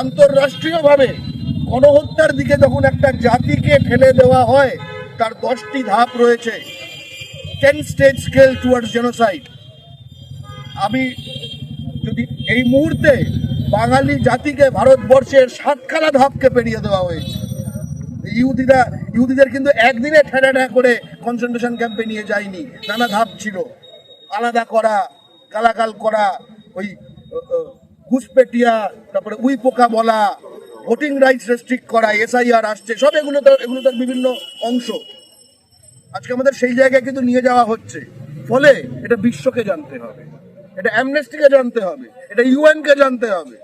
আন্তর্রাষ্ট্রীয়ভাবে গণহত্যার দিকে যখন একটা জাতিকে ঠেলে দেওয়া হয়, তার দশটি ধাপ রয়েছে। Ten stage scale towards genocide আমি যদি এই মুহূর্তে বাঙালি জাতিকে ভারতবর্ষের সাতখানা ধাপকে পেরিয়ে দেওয়া হয়েছে ইহুদিরা, ইহুদিদের কিন্তু একদিনে ঠেলা ঠেলা করে কনসেন্ট্রেশন ক্যাম্পে নিয়ে যায়নি। নানা ধাপ ছিল। আলাদা করা, গালাগাল করা, ওই ঘুষপেটিয়া, তারপরে উই পোকা বলা, ভোটিং রাইটস রেস্ট্রিক্ট করা, এসআইআর আসছে, সব এগুলো তো এগুলো তার বিভিন্ন অংশ। আজকে আমাদের সেই জায়গায় কিন্তু নিয়ে যাওয়া হচ্ছে। ফলে এটা বিশ্বকে জানতে হবে। এটা অ্যামনেস্টিকে জানতে হবে। এটা ইউএনকে জানতে হবে।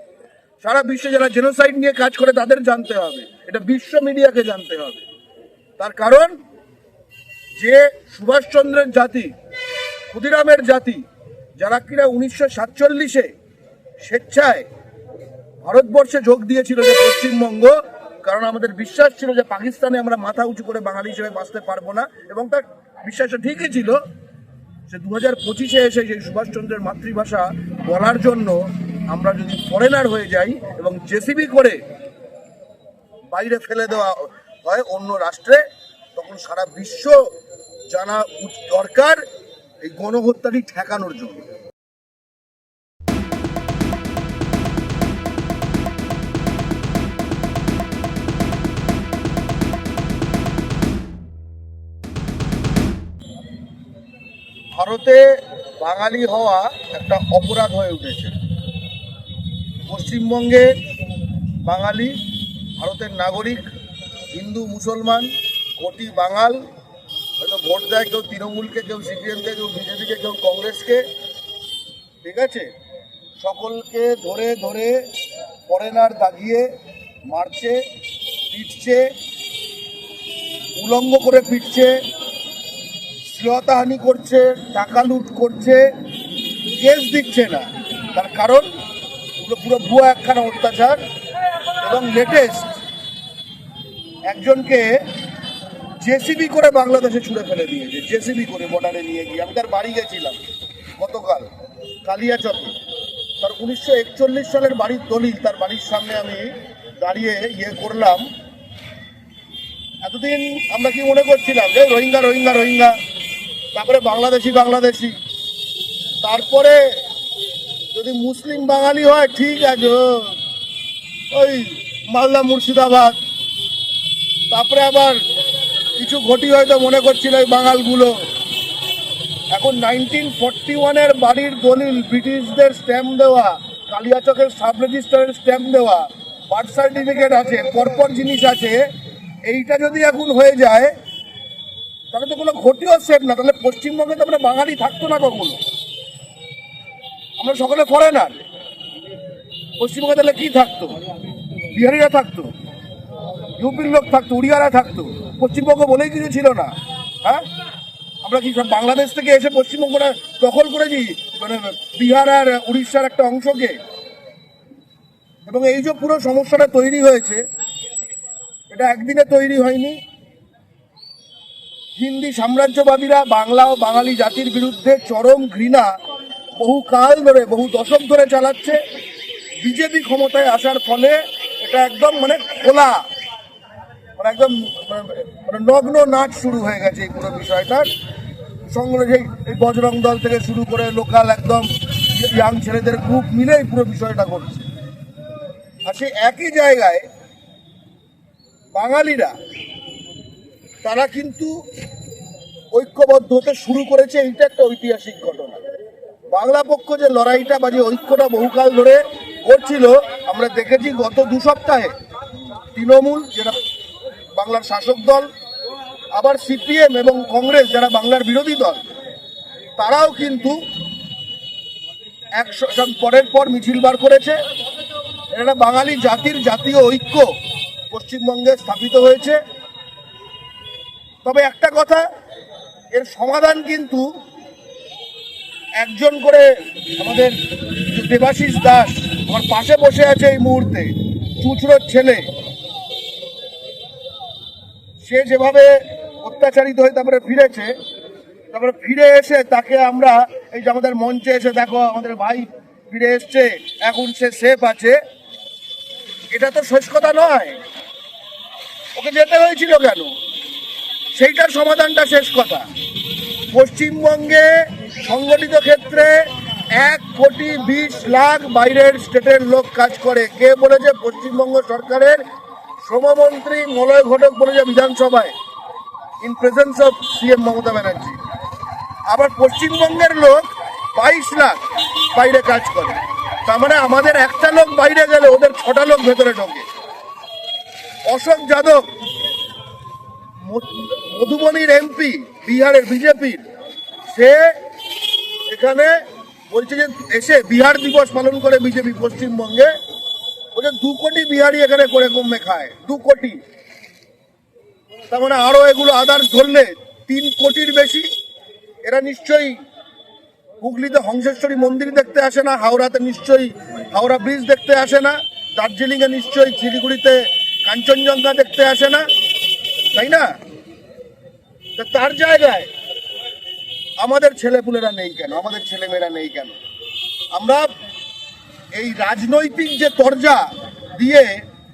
সারা বিশ্বে যারা জেনোসাইড নিয়ে কাজ করে, তাদের জানতে হবে। এটা বিশ্ব মিডিয়াকে জানতে হবে। তার কারণ, যে সুভাষচন্দ্রের জাতি, ক্ষুদিরামের জাতি, যারা কিনা উনিশশো সাতচল্লিশে স্বেচ্ছায় ভারতবর্ষে যোগ দিয়েছিল যে পশ্চিমবঙ্গ, কারণ আমাদের বিশ্বাস ছিল যে পাকিস্তানে আমরা মাথা উঁচু করে বাঙালি হিসেবে বাঁচতে পারব না। এবং তার বিশ্বাসটা ঠিকই ছিল যে দু হাজার পঁচিশে এসে সেই সুভাষচন্দ্রের মাতৃভাষা বলার জন্য আমরা যদি ফরেনার হয়ে যাই এবং জেসিবি করে বাইরে ফেলে দেওয়া হয় অন্য রাষ্ট্রে, তখন সারা বিশ্ব জানা দরকার এই গণহত্যাটি ঠেকানোর জন্য। ভারতে বাঙালি হওয়া একটা অপরাধ হয়ে উঠেছে। পশ্চিমবঙ্গে বাঙালি, ভারতের নাগরিক, হিন্দু, মুসলমান, কোটি বাঙাল, হয়তো ভোট দেয় কেউ তৃণমূলকে, কেউ সিপিএমকে, কেউ বিজেপিকে, কেউ কংগ্রেসকে, ঠিক আছে? সকলকে ধরে ধরে ফরেনার দাগিয়ে মারছে, পিটছে, উলঙ্গ করে পিটছে শ্লীলতাহানি করছে, টাকা লুট করছে, কেস দিচ্ছে না। তার কারণ পুরো ভুয়া একখানা অত্যাচার এবং লেটেস্ট একজনকে জেসিবি করে বাংলাদেশে ছুড়ে ফেলে দিয়েছে, জেসিবি করে বর্ডারে নিয়ে গিয়ে। আমি তার বাড়ি গেছিলাম গতকাল, কালিয়াচকে। তার উনিশশো একচল্লিশ সালের বাড়ির দলিল, তার বাড়ির সামনে আমি দাঁড়িয়ে ইয়ে করলাম। এতদিন আমরা কি মনে করছিলাম যে, রোহিঙ্গা রোহিঙ্গা রোহিঙ্গা? তারপরে বাংলাদেশি বাংলাদেশি। তারপরে যদি মুসলিম বাঙালি হয়, ঠিক আছে ওই মালদা মুর্শিদাবাদ। তারপরে আবার কিছু ঘটি হয়তো মনে করছিল ওই বাঙালগুলো। এখন নাইনটিন ফর্টি ওয়ানের বাড়ির দলিল, ব্রিটিশদের স্ট্যাম্প দেওয়া, কালিয়াচকের সাব রেজিস্টারের স্ট্যাম্প দেওয়া বার্থ সার্টিফিকেট আছে, পরপর জিনিস আছে। এইটা যদি এখন হয়ে যায় তাহলে তো কোনো ঘটিও সেফ না, তাহলে পশ্চিমবঙ্গে তো আমরা বাঙালি থাকতো না কখনো। আমরা সকলে ফরেনার পশ্চিমবঙ্গে তাহলে কি থাকতো? বিহারিরা থাকতো, ইউপির লোক থাকতো, উড়িয়ারা থাকতো। পশ্চিমবঙ্গ বলেই কিছু ছিল না হ্যাঁ? আমরা কি সব বাংলাদেশ থেকে এসে পশ্চিমবঙ্গটা দখল করেছি? মানে বিহার আর উড়িষ্যার একটা অংশকে। এবং এই যে পুরো সমস্যাটা তৈরি হয়েছে, এটা একদিনে তৈরি হয়নি। হিন্দি সাম্রাজ্যবাদীরা বাংলা ও বাঙালি জাতির বিরুদ্ধে চরম ঘৃণা বহু কাল ধরে, বহু দশক ধরে চালাচ্ছে। বিজেপি ক্ষমতায় আসার ফলে এটা একদম মানে খোলা। মানে একদম মানে নগ্ন নাচ শুরু হয়ে গেছে এই পুরো বিষয়টার সঙ্গে সেই এই বজরং দল থেকে শুরু করে লোকাল একদম ইয়াং ছেলেদের গ্রুপ মিলে এই পুরো বিষয়টা করছে। আর সেই একই জায়গায় বাঙালিরা তারা কিন্তু ঐক্যবদ্ধ হতে শুরু করেছে, এইটা একটা ঐতিহাসিক ঘটনা। বাংলা পক্ষ যে লড়াইটা বা যে ঐক্যটা বহুকাল ধরে করছিল, আমরা দেখেছি গত দু সপ্তাহে তৃণমূল, যেটা বাংলার শাসক দল, আবার সিপিএম এবং কংগ্রেস, যারা বাংলার বিরোধী দল, তারাও কিন্তু একশো পরের পর মিছিল বার করেছে। এটা বাঙালি জাতির জাতীয় ঐক্য পশ্চিমবঙ্গে স্থাপিত হয়েছে। তবে একটা কথা, এর সমাধান কিন্তু একজন করে আমাদের দেবাশিস দাস আমার পাশে বসে আছে এই মুহূর্তে, চুচড়োর ছেলে। সে যেভাবে অত্যাচারিত হয়ে তারপরে ফিরেছে, তারপরে ফিরে এসে তাকে আমরা এই যে আমাদের মঞ্চে এসে দেখো, আমাদের ভাই ফিরে এসছে, এখন সে সেফ আছে। এটা তো শেষ কথা নয়। ওকে যেতে হয়েছিল কেন? সেইটার সমাধানটা শেষ কথা। পশ্চিমবঙ্গে সংগঠিত ক্ষেত্রে এক কোটি বিশ লাখ বাইরের স্টেটের লোক কাজ করে। কে বলেছে? পশ্চিমবঙ্গ সরকারের শ্রমমন্ত্রী মলয় ঘটক বলেছে বিধানসভায়। In presence of CM Mamata Banerjee. আবার পশ্চিমবঙ্গের লোক বাইশ লাখ বাইরে কাজ করে। তার মানে আমাদের একটা লোক বাইরে গেলে ওদের ছটা লোক ভেতরে ঢোকে। অশোক যাদব মধুবনীর এমপি বিহারের বিজেপির সে এখানে বলছে যে এসে বিহার দিবস পালন করে বিজেপি পশ্চিমবঙ্গে। বলছে দু কোটি বিহারি এখানে করে কমে খায়, দু কোটি। তার মানে আরও এগুলো আদার্স ধরলে তিন কোটির বেশি। এরা নিশ্চয়ই হুগলিতে হংসেশ্বরী মন্দির দেখতে আসে না, হাওড়াতে নিশ্চয়ই হাওড়া ব্রিজ দেখতে আসে না, দার্জিলিংয়ে নিশ্চয়ই শিলিগুড়িতে কাঞ্চনজঙ্ঘা দেখতে আসে না। তাই না? তা তার জায়গায় আমাদের ছেলেপুলেরা নেই কেন? আমাদের ছেলেমেয়েরা নেই কেন? আমরা এই রাজনৈতিক যে তরজা দিয়ে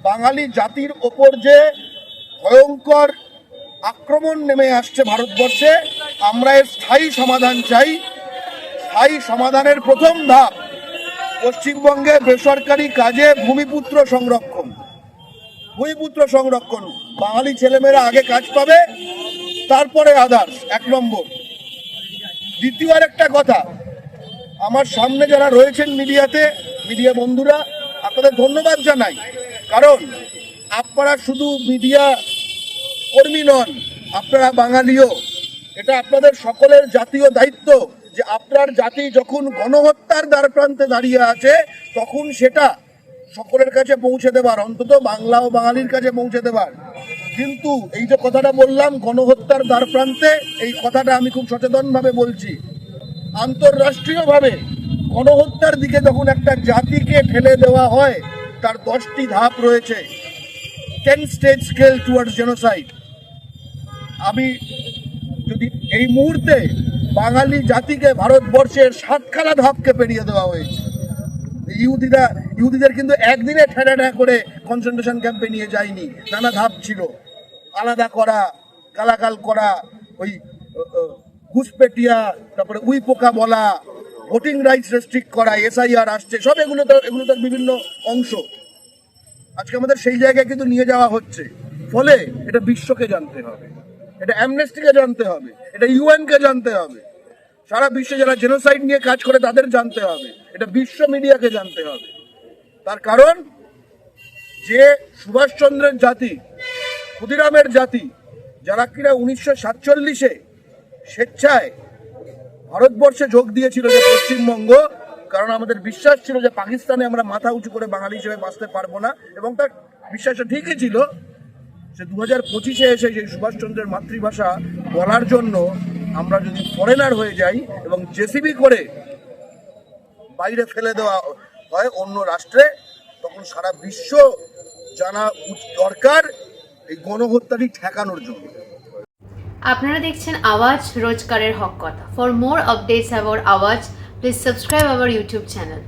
বাঙালি জাতির ওপর যে ভয়ঙ্কর আক্রমণ নেমে আসছে ভারতবর্ষে, আমরা এর স্থায়ী সমাধান চাই। স্থায়ী সমাধানের প্রথম ধাপ পশ্চিমবঙ্গে বেসরকারি কাজে ভূমিপুত্র সংরক্ষণ। ভূমিপুত্র সংরক্ষণ। বাঙালি ছেলেমেয়েরা আগে কাজ পাবে, তারপরে আদার্স এক নম্বর। দ্বিতীয় আর একটা কথা, আমার সামনে যারা রয়েছেন মিডিয়াতে, মিডিয়া বন্ধুরা, আপনাদের ধন্যবাদ জানাই। কারণ আপনারা শুধু মিডিয়া কর্মী নন, আপনারা বাঙালিও। এটা আপনাদের সকলের জাতীয় দায়িত্ব যে আপনার জাতি যখন গণহত্যার দ্বার প্রান্তে দাঁড়িয়ে আছে, তখন সেটা সকলের কাছে পৌঁছে দেবার, অন্তত বাংলা ও বাঙালির কাছে পৌঁছে দেবার। কিন্তু এই যে কথাটা বললাম, গণহত্যার দ্বার প্রান্তে, এই কথাটা আমি খুব সচেতনভাবে বলছি। আন্তর্রাষ্ট্রীয়ভাবে গণহত্যার দিকে যখন একটা জাতিকে ঠেলে দেওয়া হয়, তার দশটি ধাপ রয়েছে। Ten stage scale towards genocide আমি যদি এই মুহূর্তে বাঙালি জাতিকে ভারতবর্ষের সাতখানা ধাপকে পেরিয়ে দেওয়া হয়েছে ইহুদিরা, ইহুদিদের কিন্তু একদিনে ঠেড়া ঠেড়া করে কনসেন্ট্রেশন ক্যাম্পে নিয়ে যায়নি। নানা ধাপ ছিল। আলাদা করা কালাকাল করা, ওই ঘুষপেটিয়া তারপরে উই পোকা বলা, ভোটিং রাইটস রেস্ট্রিক্ট করা, এসআইআর আসছে, সব এগুলো তো, এগুলো তার বিভিন্ন অংশ। আজকে আমাদের সেই জায়গায় কিন্তু নিয়ে যাওয়া হচ্ছে। ফলে এটা বিশ্বকে জানতে হবে। এটা অ্যামনেস্টিকে জানতে হবে। এটা ইউএনকে জানতে হবে। সারা বিশ্বে যারা জেনোসাইড নিয়ে কাজ করে, তাদের জানতে হবে। এটা বিশ্ব মিডিয়াকে জানতে হবে। তার কারণ, যে সুভাষচন্দ্রের জাতি, ক্ষুদিরামের জাতি, যারা কিনা উনিশশো সাতচল্লিশে স্বেচ্ছায় ভারতবর্ষে যোগ দিয়েছিল যে পশ্চিমবঙ্গ, কারণ আমাদের বিশ্বাস ছিল যে পাকিস্তানে আমরা মাথা উঁচু করে বাঙালি হিসেবে বাঁচতে পারব না। এবং তার বিশ্বাসটা ঠিকই ছিল সে দু হাজার পঁচিশে এসে সেই সুভাষচন্দ্রের মাতৃভাষা বলার জন্য আমরা যদি ফরেনার হয়ে যাই এবং জেসিবি করে বাইরে ফেলে দেওয়া হয় অন্য রাষ্ট্রে, তখন সারা বিশ্ব জানা দরকার এই গণহত্যাটি ঠেকানোর জন্য। আপনারা দেখছেন আওয়াজ রোজকারের হক কথা। For more updates about Awaaz please subscribe our YouTube channel